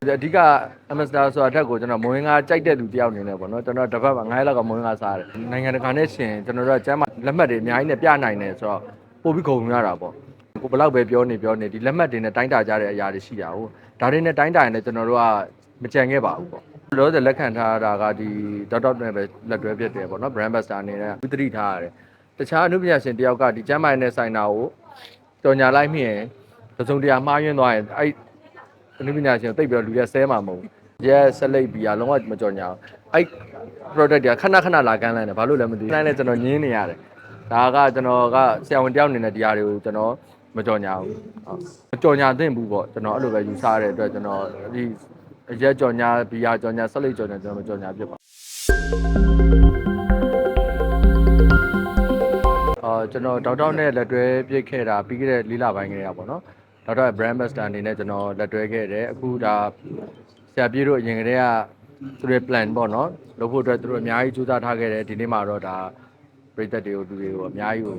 အဓိက ambassador ဆိုတာတက်ကိုကျွန်တော်မွေးငါကြိုက်တဲ့လူတယောက်အနေနဲ့ပေါ့နော်ကျွန်တော်တစ်ပတ်မှာ9ရက်လောက်ကမွေးငါစားတယ်နိုင်ငံတကာနဲ့ရှင်ကျွန်တော်တို့ကကျမ်းမာလက်မှတ်တွေအများကြီးနဲ့ပြနိုင်တယ်ဆိုတော့ပို့ပြီးဂုဏ်ယူရတာပေါ့ကိုဘယ်လောက်ပဲပြောနေပြောနေဒီလက်မှတ်တွေနဲ့တိုင်းတာကြတဲ့အရာတွေရှိတာဟုတ်ဒါတွေနဲ့တိုင်းတာရင်လည်းကျွန်တော်တို့ကမကြံခဲ့ပါဘူးပေါ့လောဆယ်လက်ခံထားတာကဒီ dot dot နဲ့ပဲလက်တွဲဖြစ်တယ်ပေါ့နော် brand ambassador အနေနဲ့ဥတတိထားရတယ်တခြားအနုပညာရှင်တယောက်ကဒီကျမ်းမာရေးနဲ့ဆိုင်တာကိုကြော်ညာလိုက်မိရင်တစုံတရာမှားယွင်းသွားရင်အဲ့အ နုပညာရှင်ကိုတိတ်ပြီးတော့လူရဆဲမှာမဟုတ်ဘူးရဲဆက်လိပ်ပြီးရလုံးဝမကြော်ညာဘူးအဲ့ product တွေကခဏခဏလာကမ်းလန်းတယ်ဘာလို့လဲမသိဘူးအဲ့နဲ့ကျွန်တော်ညင်းနေရတယ်ဒါကကျွန်တော်ကဆရာဝန်တယောက်အနေနဲ့ဒီဟာတွေကိုကျွန်တော်မကြော်ညာဘူးဟုတ်မကြော်ညာသင့်ဘူးပေါ့ကျွန်တော်အဲ့လိုပဲယူဆရတဲ့အတွက်ကျွန်တော်ဒီရဲကြော်ညာဘီယာကြော်ညာဆက်လိပ်ကြော်ညာကျွန်တော်မကြော်ညာဖြစ်ပါအော်ကျွန်တော်ဒေါက်တာနဲ့လက်တွဲပြစ်ခဲ့တာပြီးခဲ့တဲ့၄လပိုင်းကလေးကပေါ့နော် ဒေါက်တာ brand master အနေနဲ့ကျွန်တော်လက်တွဲခဲ့တယ်အခုဒါဆရာပြေတို့အရင်ကတည်းကသူတို့ plan ပေါ့နော်လုပ်ဖို့အတွက်သူတို့အများကြီးကြိုးစားထားခဲ့တယ်ဒီနေ့မှာတော့ဒါပြည်သက်တွေကိုလူတွေကိုအများကြီးကို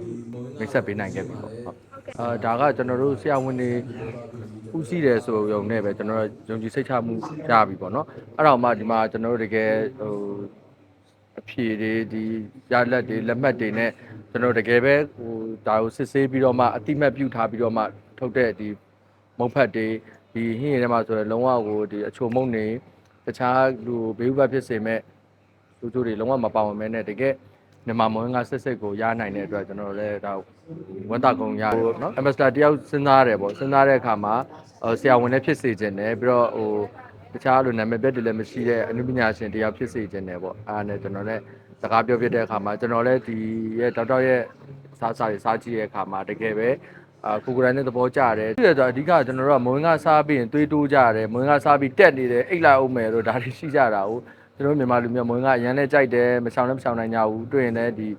မိတ်ဆက်ပေးနိုင်ခဲ့ပြီပေါ့ဟုတ်အာဒါကကျွန်တော်တို့ဆရာဝန်တွေဥစည်းတယ်ဆိုရုံနဲ့ပဲကျွန်တော်တို့ယုံကြည်စိတ်ချမှုရပြီပေါ့နော်အဲ့တော့မှဒီမှာကျွန်တော်တို့တကယ်ဟိုအဖြေတွေဒီရလက်တွေလက်မှတ်တွေနဲ့ကျွန်တော်တကယ်ပဲဟိုဒါကိုစစ်ဆေးပြီးတော့မှအတိမတ်ပြုထားပြီးတော့မှ ထုတ်တဲ့ဒီမုတ်ဖတ်တွေဒီဟင်းရည်ထဲမှာဆိုရင်လုံးဝကိုဒီအချိုမုတ်နေတခြားလူဘေးဥပဖြစ်စေမဲ့လူချိုတွေလုံးဝမပါဝင်မဲနဲ့တကယ်မြန်မာမွေးငါစစ်စစ်ကိုရနိုင်တဲ့အတွက်ကျွန်တော်လည်းဒါဝန်တာကုံရတယ်နော်အမစတာတယောက်စဉ်းစားရတယ်ပေါ့စဉ်းစားတဲ့အခါမှာဆရာဝန်လည်းဖြစ်စေခြင်းတယ်ပြီးတော့ဟိုတခြားလိုနာမည်ပြက်တွေလည်းမရှိတဲ့အနုပညာရှင်တရားဖြစ်စေခြင်းတယ်ပေါ့အားနဲ့ကျွန်တော်လည်းစကားပြောပြတဲ့အခါမှာကျွန်တော်လည်းဒီရဲ့ဒေါက်တာရဲ့စားစားတွေစားကြည့်တဲ့အခါမှာတကယ်ပဲ အာကိုကိုရိုင်းနဲ့သဘောကျတယ်သူရဆိုအဓိကကျွန်တော်တို့ကမွေးငါစားပြီးရင်သွေးတိုးကြတယ်မွေးငါစားပြီးတက်နေတယ်အိတ်လိုက်အောင်မယ်လို့ဒါတွေရှိကြတာဟုတ်ကျွန်တော်မြန်မာလူမျိုးမွေးငါအရန်နဲ့ကြိုက်တယ်မချောင်လည်းမချောင်နိုင်ကြဘူးတွေ့ရင်လည်းဒီ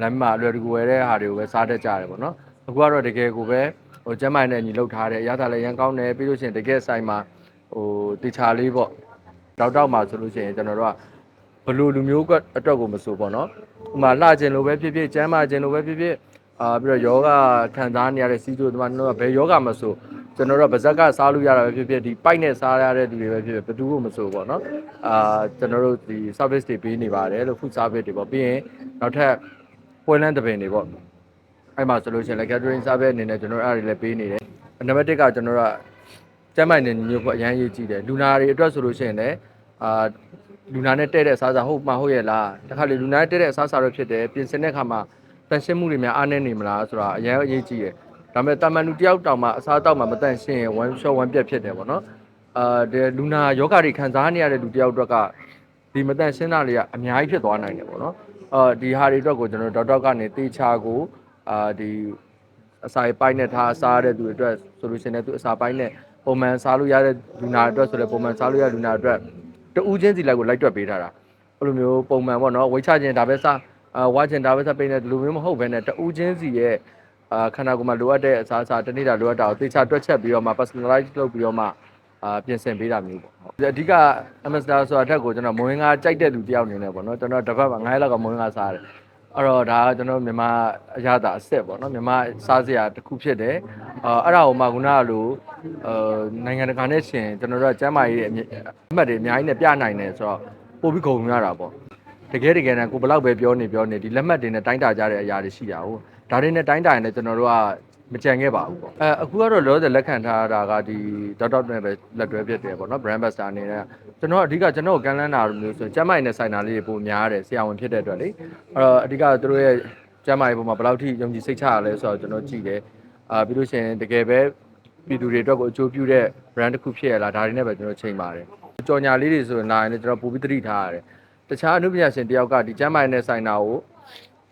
လမ်းမှာအလွယ်တကူဝယ်တဲ့ဟာတွေကိုပဲစားတတ်ကြတယ်ပေါ့နော်အခုကတော့တကယ်ကိုပဲဟိုကျမ်းမိုင်နဲ့ညီလောက်ထားတယ်အရသာလည်းရန်ကောင်းတယ်ပြီးလို့ရှိရင်တကယ်ဆိုင်မှာဟိုတေချာလေးပေါ့တောက်တောက်မှာဆိုလို့ရှိရင်ကျွန်တော်တို့ကဘလို့လူမျိုးကအတွက်ကိုမဆိုပေါ့နော်ဥမာလှခြင်းလိုပဲဖြစ်ဖြစ်ကျမ်းမာခြင်းလိုပဲဖြစ်ဖြစ် အာပြီးတော့ယောဂခံစားနေရတဲ့စီးကျိုးဒီမှာကျွန်တော်ကဘယ်ယောဂမဆိုကျွန်တော်တို့ကဗဇက်ကစားလို့ရတာပဲဖြစ်ဖြစ်ဒီပိုက်နဲ့စားရတဲ့သူတွေပဲဖြစ်ဖြစ်ဘယ်သူမှမဆိုပေါ့နော်အာကျွန်တော်တို့ဒီ service တွေပေးနေပါတယ်လို့ food service တွေပေါ့ပြီးရင်နောက်ထပ်ပွဲလန်းတပင်တွေပေါ့အဲ့မှာဆိုလို့ရှိရင်လည်း catering service အနေနဲ့ကျွန်တော်အဲ့ဒါတွေလည်းပေးနေတယ်နံပါတ်1ကကျွန်တော်တို့ကကျမ်းမိုင်နေမျိုးပေါ့အရန်ရေးကြည့်တယ်လူနာတွေအတွက်ဆိုလို့ရှိရင်လည်းအာလူနာနဲ့တဲ့တဲ့အစားအစာဟုတ်မှဟုတ်ရဲ့လားတခါလေလူနာနဲ့တဲ့တဲ့အစားအစာတော့ဖြစ်တယ်ပြင်ဆင်တဲ့အခါမှာ တန်ရှင်းမှုတွေများအားနည်းနေမလားဆိုတာအရန်အရေးကြီးတယ်ဒါပေမဲ့တာမန်လူတယောက်တောင်မှအစားတောက်မှမတန့်ရှင်းရင် one shot one ပြတ်ဖြစ်တယ်ပေါ့နော်အာဒီလူနာယောဂတွေခံစားနေရတဲ့လူတယောက်အတွက်ကဒီမတန့်ရှင်းတာတွေကအများကြီးဖြစ်သွားနိုင်တယ်ပေါ့နော်အာဒီဟာတွေအတွက်ကိုကျွန်တော်ဒေါက်တာကနေတေချာကိုအာဒီအစာပိုက်နဲ့ထားစားတဲ့သူတွေအတွက်ဆိုလို့ရှိရင်လည်းသူအစာပိုက်နဲ့ပုံမှန်စားလို့ရတဲ့လူနာအတွက်ဆိုလည်းပုံမှန်စားလို့ရတဲ့လူနာအတွက်တူးချင်းစီလိုက်ကိုလိုက်တွက်ပေးထားတာအဲ့လိုမျိုးပုံမှန်ပေါ့နော်ဝိတ်ချခြင်းဒါပဲစား အာဝါခြင်းဒါပဲစားပေးနေတယ်လူမျိုးမဟုတ်ဘဲနဲ့တူးချင်းစီရဲ့အာခန္ဓာကိုယ်မှာလိုအပ်တဲ့အစာအစာတစ်နေ့တာလိုအပ်တာကိုသေချာတွက်ချက်ပြီးတော့မှ personalize လုပ်ပြီးတော့မှအာပြင်ဆင်ပေးတာမျိုးပေါ့ဟုတ်အဓိက ambassador ဆိုတာတက်ကိုကျွန်တော်မွေးငါကြိုက်တဲ့လူတယောက်အနေနဲ့ပေါ့နော်ကျွန်တော်တစ်ပတ်မှာ9ရက်လောက်ကမွေးငါစားတယ်အဲ့တော့ဒါကကျွန်တော်မြန်မာအရသာအစ်စ်ပေါ့နော်မြန်မာစားစရာတစ်ခုဖြစ်တယ်အာအဲ့ဒါကိုမှခုနကလိုအာနိုင်ငံတကာနဲ့ရှင်ကျွန်တော်တို့ကကျမ်းမာရေးအမြင့်အမှတ်တွေအများကြီးနဲ့ပြနိုင်တယ်ဆိုတော့ပို့ပြီးဂုဏ်ယူရတာပေါ့ တကယ်တကယ်တမ်းကိုဘယ်လောက်ပဲပြောနေပြောနေဒီလက်မှတ်တွေနဲ့တိုင်းတာကြတဲ့အရာတွေရှိတာဟုတ်ဒါတွေနဲ့တိုင်းတာရင်လည်းကျွန်တော်တို့ကမကြံခဲ့ပါဘူးပေါ့အဲအခုကတော့လောဆယ်လက်ခံထားတာကဒီဒေါက်တာနဲ့ပဲလက်တွဲဖြစ်တယ်ပေါ့နော် brand master အနေနဲ့ကျွန်တော်အဓိကကျွန်တော်ကိုကန်လန်းတာမျိုးဆိုကျမ်းမာရေးနဲ့ဆိုင်တာလေးတွေပိုများတယ်ဆရာဝန်ဖြစ်တဲ့အတွက်လေအဲ့တော့အဓိကသူတို့ရဲ့ကျမ်းမာရေးပုံမှာဘယ်လောက်ထိယုံကြည်စိတ်ချရလဲဆိုတော့ကျွန်တော်ကြည့်တယ်အာပြီးလို့ရှိရင်တကယ်ပဲပြည်သူတွေအတွက်ကိုအကျိုးပြုတဲ့ brand တစ်ခုဖြစ်ရလားဒါတွေနဲ့ပဲကျွန်တော်ချိန်ပါတယ်ကြော်ညာလေးတွေဆိုရင်လာရင်လည်းကျွန်တော်ပိုပြီးသတိထားရတယ် တခြားအနုပညာရှင်တယောက်ကဒီကျမ်းမာရေးနဲ့ဆိုင်တာကို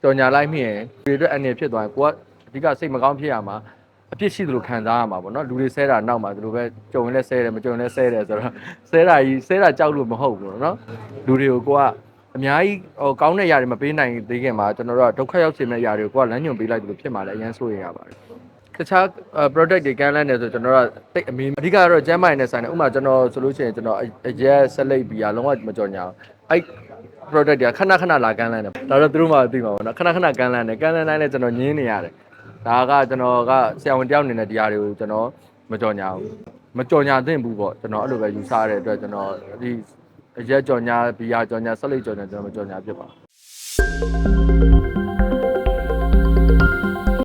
ကြော်ညာလိုက်မိရင်ဒီအတွက်အနေဖြစ်သွားရင်ကိုကအဓိကစိတ်မကောင်းဖြစ်ရမှာအပြစ်ရှိသလိုခံစားရမှာပေါ့နော်လူတွေဆဲတာနောက်မှာသူတို့ပဲကြုံရင်လည်းဆဲတယ်မကြုံရင်လည်းဆဲတယ်ဆိုတော့ဆဲတာကြီးဆဲတာကြောက်လို့မဟုတ်ဘူးနော်လူတွေကိုကိုကအများကြီးဟိုကောင်းတဲ့ຢာတွေမပေးနိုင်သေးခင်မှာကျွန်တော်တို့ကဒုက္ခရောက်စေမဲ့ຢာတွေကိုကလမ်းညွှန်ပေးလိုက်သလိုဖြစ်မှာလည်းအရင်ဆိုရင်ရပါတယ်တခြား product တွေကန်လန်းနေဆိုကျွန်တော်တို့ကတိတ်အမင်းအဓိကတော့ကျမ်းမာရေးနဲ့ဆိုင်တယ်ဥပမာကျွန်တော်ဆိုလို့ရှိရင်ကျွန်တော်အရက်ဆက်လိပ်ပြီးရလုံးဝမကြော်ညာအဲ့ product တွေကခဏခဏလာကန်လန်းတယ်ဒါတော့သူတို့မှသိမှာပေါ့နော်ခဏခဏကန်လန်းတယ်ကန်လန်းတိုင်းလည်းကျွန်တော်ညင်းနေရတယ်ဒါကကျွန်တော်ကဆရာဝန်တယောက်အနေနဲ့ဒီဟာတွေကိုကျွန်တော်မကြော်ညာဘူးမကြော်ညာသင့်ဘူးပေါ့ကျွန်တော်အဲ့လိုပဲယူဆရတဲ့အတွက်ကျွန်တော်ဒီအရက်ကြော်ညာဘီယာကြော်ညာဆက်လက်ကြော်ညာကျွန်တော်မကြော်ညာဖြစ်ပါဘူး